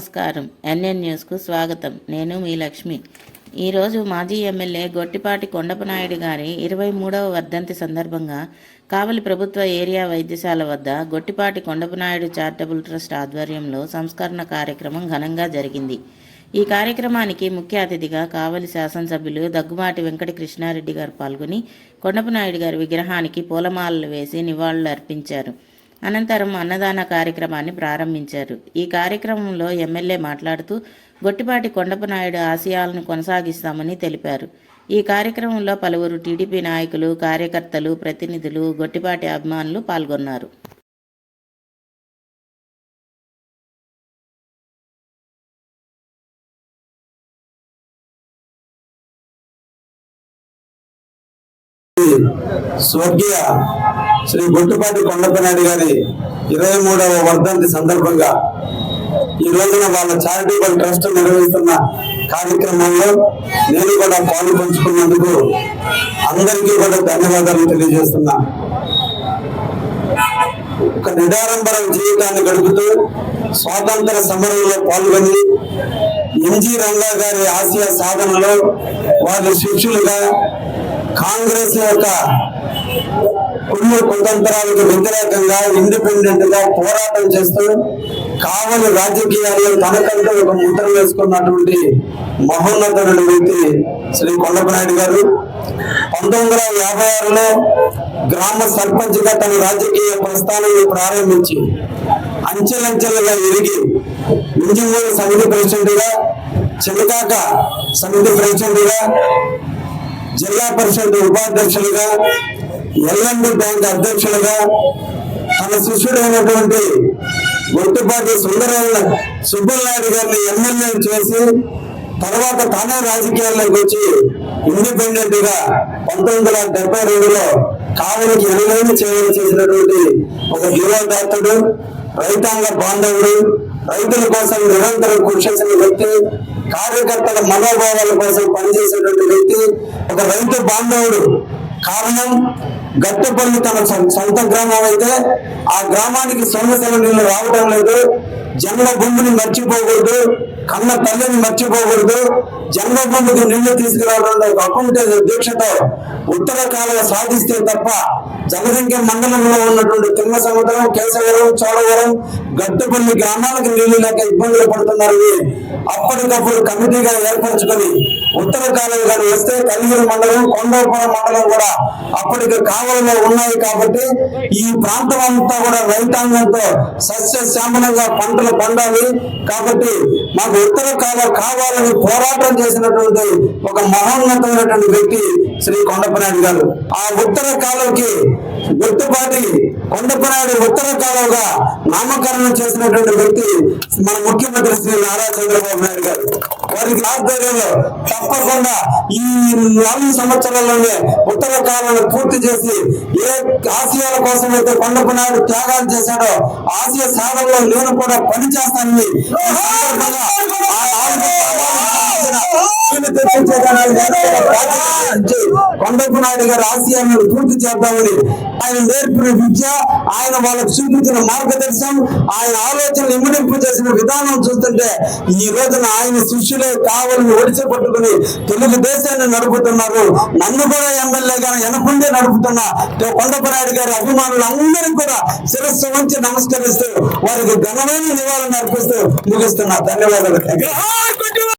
నమస్కారం. ఎన్ఎన్ న్యూస్కు స్వాగతం. నేను మీ లక్ష్మి. ఈరోజు మాజీ ఎమ్మెల్యే గొట్టిపాటి కొండపనాయుడు గారి ఇరవై మూడవ వర్ధంతి సందర్భంగా కావలి ప్రభుత్వ ఏరియా వైద్యశాల వద్ద గొట్టిపాటి కొండపనాయుడు చారిటబుల్ ట్రస్ట్ ఆధ్వర్యంలో సంస్కరణ కార్యక్రమం ఘనంగా జరిగింది. ఈ కార్యక్రమానికి ముఖ్య అతిథిగా కావలి శాసనసభ్యులు దగ్గుమాటి వెంకట కృష్ణారెడ్డి గారు పాల్గొని కొండపనాయుడు గారి విగ్రహానికి పూలమాలలు వేసి నివాళులు అర్పించారు అనంతరం అన్నదాన కార్యక్రమాన్ని ప్రారంభించారు. ఈ కార్యక్రమంలో ఎమ్మెల్యే మాట్లాడుతూ గొట్టిపాటి కొండపనాయుడు ఆశయాలను కొనసాగిస్తామని తెలిపారు. ఈ కార్యక్రమంలో పలువురు టీడీపీ నాయకులు కార్యకర్తలు ప్రతినిధులు గొట్టిపాటి అభిమానులు పాల్గొన్నారు. స్వర్గీయ శ్రీ గుట్టుపాటి కొండపనాయుడు గారి ఇరవై మూడవ వర్ధంతి సందర్భంగా ఈ రోజున వాళ్ళ చారిటబుల్ ట్రస్ట్ నిర్వహిస్తున్న కార్యక్రమంలో నేను కూడా పాలు పంచుకున్నందుకు అందరికీ కూడా ధన్యవాదాలు తెలియజేస్తున్నా. ఒక నిడారంబర జీవితాన్ని గడుపుతూ స్వాతంత్ర సమరంలో పాల్గొని ఎంజి రంగా గారి ఆసియా సాధనలో వారి శిష్యులుగా కాంగ్రెస్ యొక్క కుళ్ళు కుతంత్రాలకు వ్యతిరేకంగా ఇండిపెండెంట్గా పోరాటం చేస్తూ కావలి రాజకీయాల్లో తనకంటూ ఒక ముద్ర వేసుకున్నటువంటి మహోన్నతుడు వ్యక్తి శ్రీ కొండపనాయుడు గారు. పంతొమ్మిది వందల యాభై ఆరులో గ్రామ సర్పంచ్గా తన రాజకీయ ప్రస్థానాన్ని ప్రారంభించి అంచెలంచెలుగా ఎరిగి ఇంజినీర్ సమితి ప్రెసిడెంట్గా చిలకాక సమితి ప్రెసిడెంట్గా జిల్లా పరిషత్ ఉపాధ్యక్షులుగా ఎల్ఎండి బ్యాంక్ అధ్యక్షులుగా తన శిష్యుడైనటువంటి గుర్తుపాటి సుందరయ్య సుబ్బలనాయుడు గారిని ఎమ్మెల్యే చేసి తర్వాత తానే రాజకీయాల్లోకి వచ్చి ఇండిపెండెంట్గా పంతొమ్మిది వందల డెబ్బై రెండులో కావలికి ఎనలేని సేవలు చేసినటువంటి ఒక యువదాత్తుడు రైతాంగ బాంధవుడు రైతుల కోసం నిరంతరం కృషి చేసిన వ్యక్తి కార్యకర్తల మనోభావాల కోసం పనిచేసేటువంటి వ్యక్తి ఒక రైతు బాంధవుడు. కారణం గట్టపల్లి తన సొంత గ్రామం అయితే ఆ గ్రామానికి సొమ్మసల నీళ్ళు రావడం లేదు. జన్మభూమిని మర్చిపోకూడదు. కన్న తల్లిని మర్చిపోకూడదు. జన్మభూమికి నీళ్ళు తీసుకురావడంలో ఒక అకుంఠ దీక్షతో ఉత్తర కాలువ సాధిస్తే తప్ప జనసంఖ్య మండలంలో ఉన్నటువంటి తిమ్మ సముద్రం కేశవరం చోడవరం గట్టుపల్లి గ్రామాలకు నీళ్ళు లేక ఇబ్బందులు పడుతున్నారని అప్పటికప్పుడు కమిటీగా ఏర్పరచుకొని ఉత్తర కాలువ గారు వస్తే కలిగిరి మండలం కొండపురం మండలం కూడా అప్పటికి కావలలో ఉన్నాయి కాబట్టి ఈ ప్రాంతం అంతా కూడా రైతాంగంతో సస్య శ్యామలంగా పంటలు పండాలి. కాబట్టి మాకు ఉత్తర కాలువ కావాలని పోరాటం చేసినటువంటి ఒక మహోన్నతమైనటువంటి వ్యక్తి శ్రీ కొండపనాయుడు గారు. ఆ ఉత్తర కాలువకి గుర్తుపాటి కొండపనాయుడు ఉత్తర కాలువగా నామకరణం చేసినటువంటి వ్యక్తి మన ముఖ్యమంత్రి శ్రీ నారా చంద్రబాబు నాయుడు గారు. వారికి ఆధ్వర్యంలో తప్పకుండా ఈ నాలుగు సంవత్సరాల్లోనే ఉత్తర కాలను పూర్తి చేసి ఏ ఆశయాల కోసం అయితే కొండపనాయుడు త్యాగాలు చేశాడో ఆశయ సాధనలో నేను కూడా పని చేస్తానని ఈ సందర్భంగా ఆ నాలుగు నీళ్ళు కొండపు నాయుడు గారి ఆశయాలను పూర్తి చేద్దామని ఆయన నేర్పిన విద్య ఆయన వాళ్ళకు చూపించిన మార్గదర్శనం ఆయన ఆలోచనలు ఇమ్మడింపు చేసిన విధానం చూస్తుంటే ఈ రోజున ఆయన శిష్యులే కావాలని ఒడిచి పట్టుకుని తెలుగు దేశాన్ని నడుపుతున్నారు. నన్ను కూడా ఎమ్మెల్యేగా వెనకుండే నడుపుతున్న కొండపు నాయుడు గారి అభిమానులు అందరికీ కూడా శిరస్సు వంచి నమస్కరిస్తూ వారికి ఘనమైన నివాళులు అర్పిస్తూ ముగిస్తున్నా. ధన్యవాదాలు.